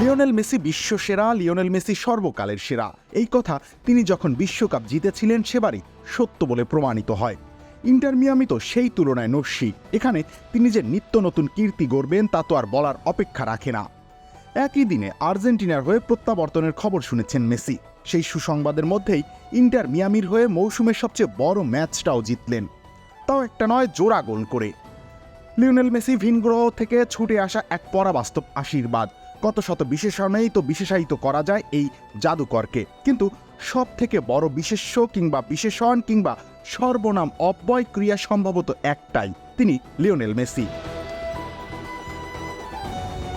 Lionel Messi বিশ্ব সেরা Lionel Messi সর্বকালের সেরা। এই কথা তিনি যখন বিশ্বকাপ জিতেছিলেন সেবারই সত্য বলে প্রমাণিত হয়। ইন্টার মিয়ামি তো সেই তুলনায় নস্যি। এখানে তিনি যে নিত্য নতুন কীর্তি গড়বেন, তা তো আর বলার অপেক্ষা রাখে না। একই দিনে আর্জেন্টিনার হয়ে প্রত্যাবর্তনের খবর শুনেছেন মেসি। সেই সুসংবাদের মধ্যেই ইন্টার মিয়ামির হয়ে মৌসুমের সবচেয়ে বড় ম্যাচটাও জিতলেন। তাও একটা নয়, জোড়া গোল করে। লিওনেল মেসি ভিনগ্রহ থেকে ছুটে আসা এক পরাবাস্তব আশীর্বাদ। কত শত বিশেষণেই তো বিশেষায়িত করা যায় এই জাদুকরকে। কিন্তু সব থেকে বড় বিশেষ্য কিংবা বিশেষণ কিংবা সর্বনাম অব্যয় ক্রিয়া সম্ভবত একটাই, তিনি লিওনেল মেসি।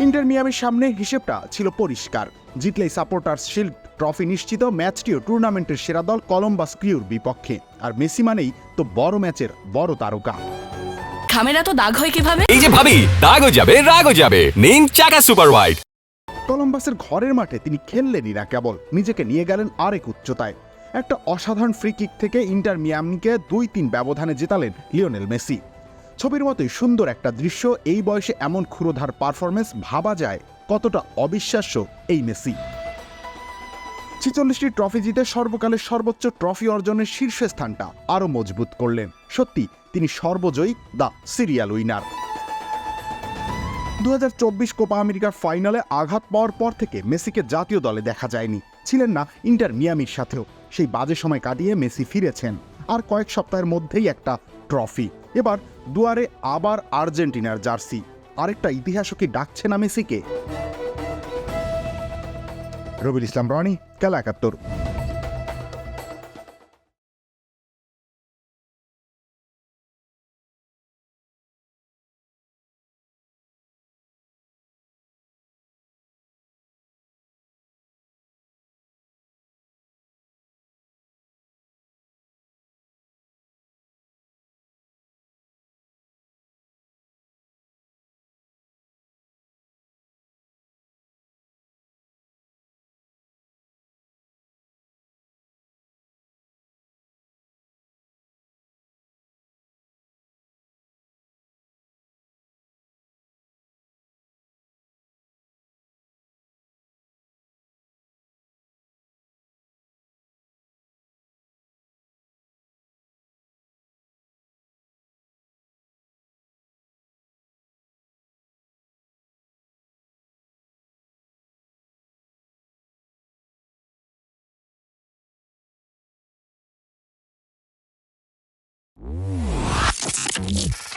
ইন্টার মিয়ামির সামনে হিসেবটা ছিল পরিষ্কার। জিতলেই সাপোর্টার্স শিল্ড ট্রফি নিশ্চিত, ম্যাচটিও টুর্নামেন্টের সেরা দল কলম্বাস ক্রিউর বিপক্ষে। আর মেসি মানেই তো বড় ম্যাচের বড় তারকা। খামেরা তো দাগ হয় কীভাবে? এই যে ভাবি দাগও যাবে রাগও যাবে। নিন চাকা সুপার হোয়াইট কলম্বাসের ঘরের মাঠে তিনি খেললেনই না কেবল নিজেকে নিয়ে গেলেন আরেক উচ্চতায়। একটা অসাধারণ ফ্রি কিক থেকে ইন্টার মিয়ামিকে দুই তিন ব্যবধানে জেতালেন লিওনেল মেসি। ছবির মতোই সুন্দর একটা দৃশ্য এই বয়সে এমন ক্ষুরোধার পারফরমেন্স ভাবা যায় কতটা অবিশ্বাস্য এই মেসি। ছিচল্লিশটি ট্রফি জিতে সর্বকালের সর্বোচ্চ ট্রফি অর্জনের শীর্ষস্থানটা আরও মজবুত করলেন। সত্যি, তিনি সর্বজয়ী দ্য সিরিয়াল উইনার। দু হাজার চব্বিশ কোপা আমেরিকার ফাইনালে আঘাত পাওয়ার পর থেকে মেসিকে জাতীয় দলে দেখা যায়নি। ছিলেন না ইন্টার মিয়ামির সাথেও। সেই বাজে সময় কাটিয়ে মেসি ফিরেছেন। আর কয়েক সপ্তাহের মধ্যেই একটা ট্রফি। এবার দুয়ারে আবার আর্জেন্টিনার জার্সি। আরেকটা ইতিহাসও কি ডাকছে না মেসিকে? রবিল ইসলাম রনি কালা একাত্তর Thank you.